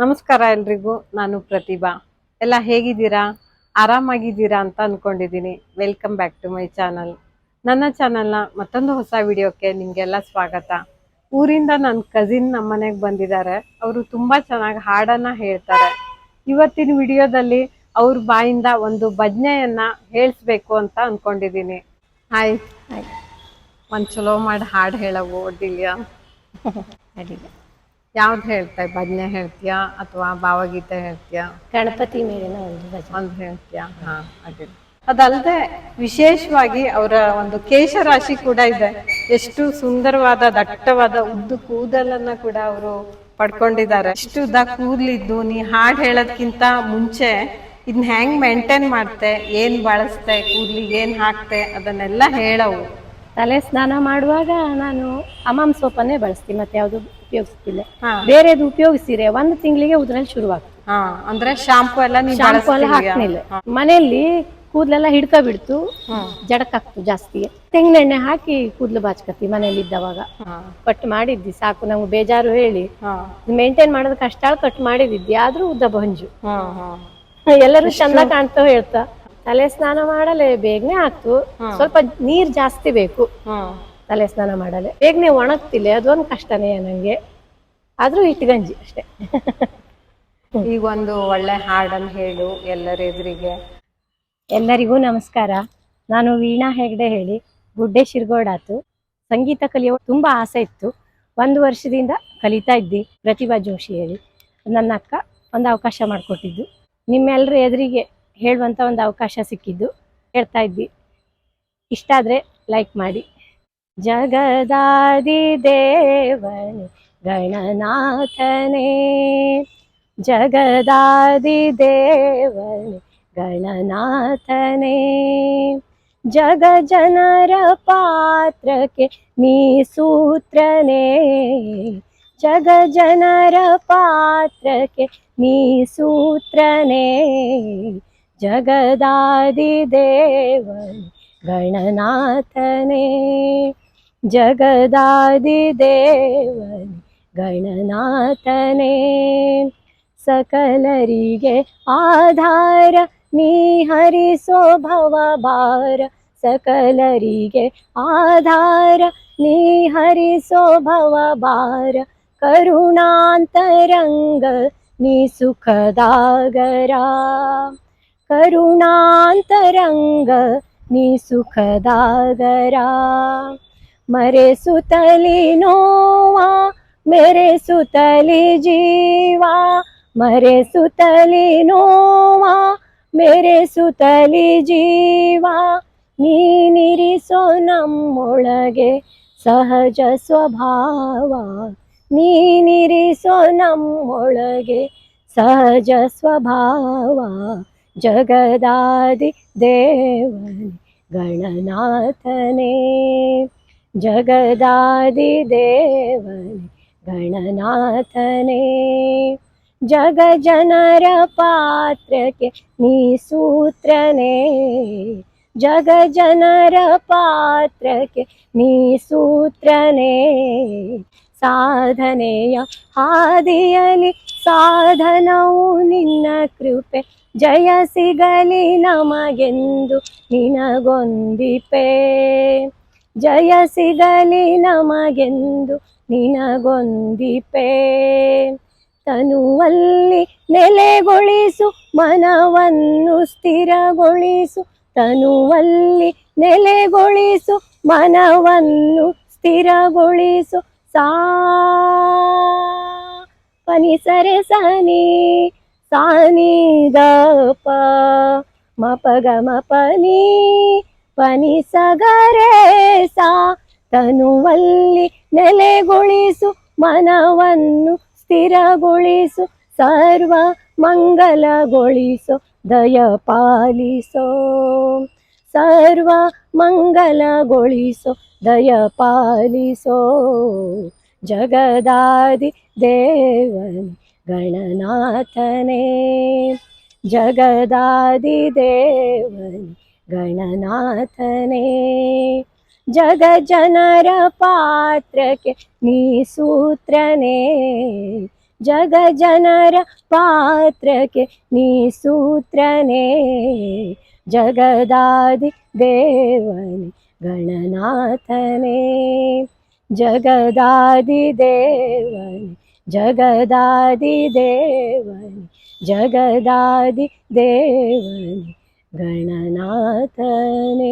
ನಮಸ್ಕಾರ ಎಲ್ರಿಗೂ ನಾನು ಪ್ರತಿಭಾ. ಎಲ್ಲ ಹೇಗಿದ್ದೀರಾ? ಆರಾಮಾಗಿದ್ದೀರಾ ಅಂತ ಅಂದ್ಕೊಂಡಿದ್ದೀನಿ welcome back to my channel ನನ್ನ ಚಾನಲ್ನ ಮತ್ತೊಂದು ಹೊಸ ವಿಡಿಯೋಕ್ಕೆ ನಿಮಗೆಲ್ಲ ಸ್ವಾಗತ. ಊರಿಂದ ನನ್ನ ಕಸಿನ್ ನಮ್ಮ ಮನೆಗೆ ಬಂದಿದ್ದಾರೆ. ಅವರು ತುಂಬಾ ಚೆನ್ನಾಗಿ ಹಾಡನ್ನು ಹೇಳ್ತಾರೆ. ಇವತ್ತಿನ ವಿಡಿಯೋದಲ್ಲಿ ಅವ್ರ ಬಾಯಿಂದ ಒಂದು ಭಜನೆಯನ್ನ ಹೇಳಿಸ್ಬೇಕು ಅಂತ ಅಂದ್ಕೊಂಡಿದ್ದೀನಿ ಹಾಯ್ ಹಾಯ್ ಒಂದ್ ಚಲೋ ಮಾಡಿ ಹಾಡು ಹೇಳವು ಒಡ್ಡಿಲ್ಲ ಅಡಿಗೆ. ಯಾವ್ದು ಹೇಳ್ತಾ ಭಜನೆ ಹೇಳ್ತೀಯ ಅಥವಾ ಭಾವಗೀತೆ ಹೇಳ್ತೀಯಾ? ಗಣಪತಿ ಮೇಲಿನ ಒಂದು ಭಜನೆ. ಒಂದು ಹೇಳ್ತೀಯಾ? ಹಾ ಅದೇ ಅದಲ್ಲದೆ ವಿಶೇಷವಾಗಿ ಅವರ ಒಂದು ಕೇಶರಾಶಿ ಕೂಡ ಇದೆ. ಎಷ್ಟು ಸುಂದರವಾದ ದಟ್ಟವಾದ ಉದ್ದು ಕೂದಲನ್ನ ಕೂಡ ಅವರು ಪಡ್ಕೊಂಡಿದ್ದಾರೆ. ಇಷ್ಟು ದ ಕೂದ್ಲಿದ್ದು ನೀ ಹಾಡ್ ಹೇಳೋದ್ಕಿಂತ ಮುಂಚೆ ಇದನ್ನ ಹೆಂಗ್ ಮೇಂಟೈನ್ ಮಾಡ್ತೆ ಏನ್ ಬಳಸ್ತೆ ಕೂದ್ಲಿಗೆ ಏನ್ ಹಾಕ್ತೆ ಅದನ್ನೆಲ್ಲ ಹೇಳವು. ತಲೆ ಸ್ನಾನ ಮಾಡುವಾಗ ನಾನು ಅಮಾಮ್ ಸೋಪನ್ನೇ ಬಳಸ್ತೀನಿ ಮತ್ತೆ ಯಾವುದು ಉಪಯೋಗಿಸ್ತಿಲ್ಲ. ಬೇರೆದು ಉಪಯೋಗಿಸಿರೆ ಒಂದು ತಿಂಗಳಿಗೆ ಉದ್ರಲ್ಲಿ ಶುರುವಾಗ್ತದೆ. ಅಂದ್ರೆ ಶಾಂಪು ಎಲ್ಲ ಶಾಂಪು ಎಲ್ಲ ಹಾಕ್ಲಿಲ್ಲ ಮನೆಯಲ್ಲಿ ಕೂದಲೆಲ್ಲ ಹಿಡ್ಕ ಬಿಡ್ತು ಜಡಕ್ ಹಾಕ್ತು ಜಾಸ್ತಿ. ತೆಂಗಿನೆಣ್ಣೆ ಹಾಕಿ ಕೂದಲು ಬಾಚ್ಕತಿ ಮನೇಲಿ ಇದ್ದವಾಗ ಕಟ್ ಮಾಡಿದ್ದಿ ಸಾಕು ನಂಗೆ ಬೇಜಾರು ಹೇಳಿ. ಮೇಂಟೈನ್ ಮಾಡೋದು ಕಷ್ಟ ಕಟ್ ಮಾಡಿದ್ದಿ ಆದ್ರೂ ಉದ್ದ ಬಂಜು ಎಲ್ಲರೂ ಚಂದ ಕಾಣ್ತಾ ಹೇಳ್ತಾ. ತಲೆ ಸ್ನಾನ ಮಾಡಲೇ ಬೇಗನೆ ಆಗ್ತು. ಸ್ವಲ್ಪ ನೀರ್ ಜಾಸ್ತಿ ಬೇಕು. ತಲೆ ಸ್ನಾನ ಮಾಡಲ್ಲ. ಬೇಗನೆ ಒಣಗ್ತಿಲ್ಲ ಅದೊಂದು ಕಷ್ಟನೇ ನಂಗೆ. ಆದ್ರೂ ಇಟ್ಟು ಗಂಜಿ ಅಷ್ಟೇ. ಈಗ ಒಂದು ಒಳ್ಳೆ ಹಾಡನ್ನು ಹೇಳು ಎಲ್ಲರ ಎದುರಿಗೆ. ಎಲ್ಲರಿಗೂ ನಮಸ್ಕಾರ. ನಾನು ವೀಣಾ ಹೆಗ್ಡೆ ಹೇಳಿ ಗುಡ್ಡೆ ಶಿರ್ಗೋಡಾತು ಸಂಗೀತ ಕಲಿಯೋ ತುಂಬಾ ಆಸೆ ಇತ್ತು. ಒಂದು ವರ್ಷದಿಂದ ಕಲಿತಾ ಇದ್ದಿ ಪ್ರತಿಭಾ ಜೋಶಿ ಹೇಳಿ. ನನ್ನ ಅಕ್ಕ ಒಂದು ಅವಕಾಶ ಮಾಡಿಕೊಟ್ಟಿದ್ದು. ನಿಮ್ಮೆಲ್ಲರ ಎದುರಿಗೆ ಹೇಳುವಂಥ ಒಂದು ಅವಕಾಶ ಸಿಕ್ಕಿದ್ದು. ಹೇಳ್ತಾ ಇದ್ವಿ ಇಷ್ಟ ಆದರೆ ಲೈಕ್ ಮಾಡಿ. जगदादिवनि गणनाथने। जगदादिवने गणनाथने। जगजनर पात्र के मी सूत्र जगजनर पात्र के मी गणनाथने। ಜನರ ಪಾತ್ರಕ್ಕೆ ನೀ ಸೂತ್ರನೇ ಜಗದಾದಿ ದೇವನೇ ಗಣನಾಥನೇ. ಸಕಲರಿಗೆ ಆಧಾರ, ನೀ ಹರಿಸೋ ಭವ ಭಾರ. ಸಕಲರಿಗೆ ಆಧಾರ, ನೀ ಹರಿಸೋ ಭವ ಭಾರ. ಕರುಣಾಂತರಂಗ, ನೀ ಸುಖದಾಗರ. ಕರುಣಾಂತರಂಗ, ನೀ ಸುಖದಾಗರ. ಮರೆಸುತ್ತಲಿ ನೋವಾ, ಮೆರೆಸುತ್ತಲಿ ಜೀವಾ, ಮರೆಸುತ್ತಲಿ ನೋವಾ, ಮೆರೆಸುತ್ತಲಿ ಜೀವಾ. ನೀನಿರಿಸೋ ನಮ್ಮೊಳಗೆ ಸಹಜ ಸ್ವಭಾವ, ನೀನಿರಿಸೋ ನಮ್ಮೊಳಗೆ ಸಹಜ ಸ್ವಭಾವ. ಜಗದಾದಿ ದೇವನೇ ಗಣನಾಥನೇ ಜಗದಾದಿ ದೇವನೇ, ಗಣನಾಥನೇ. ಜಗ ಜನರ ಪಾತ್ರಕ್ಕೆ ನೀ ಸೂತ್ರನೇ. ಜಗ ಜನರ ಪಾತ್ರಕ್ಕೆ ನೀ ಸೂತ್ರನೇ. ಸಾಧನೆಯ ಹಾದಿಯಲಿ ಸಾಧನವು ನಿನ್ನ ಕೃಪೆ. ಜಯ ಸಿಗಲಿ ನಮಗೆಂದು ನಿನಗೊಂದಿಪೆ. ಜಯ ಸಿಗಲಿ ನಮಗೆಂದು ನಿನಗೊಂದಿಪೆ. ತನುವಲ್ಲಿ ನೆಲೆಗೊಳಿಸು, ಮನವನ್ನು ಸ್ಥಿರಗೊಳಿಸು. ತನುವಲ್ಲಿ ನೆಲೆಗೊಳಿಸು, ಮನವನ್ನು ಸ್ಥಿರಗೊಳಿಸು. ಸಾ ಪನಿಸರೆ ಸನಿ ಸಾನಿ ದಪ ಮಪಗ ಪ ಪನಿ ಸಗರೆ ಸಾ ತನುವಲ್ಲಿ ನೆಲೆಗೊಳಿಸು, ಮನವನ್ನು ಸ್ಥಿರಗೊಳಿಸು, ಸರ್ವ ಮಂಗಲಗೊಳಿಸೋ, ದಯ ಪಾಲಿಸೋ. ಸರ್ವ ಮಂಗಲಗೊಳಿಸೋ, ದಯ ಪಾಲಿಸೋ. ಜಗದಾದಿ ದೇವನಿ ಗಣನಾಥನೇ, ಜಗದಾದಿ ದೇವನೇ गणनाथने जगजनर पात्रक निसूत्रने जगजनर पात्रक निसूत्र ने जगदादिवनि गणनाथने जगदादिवनि जगदादिवनि जगदादिवनि ಜಗದಾದಿ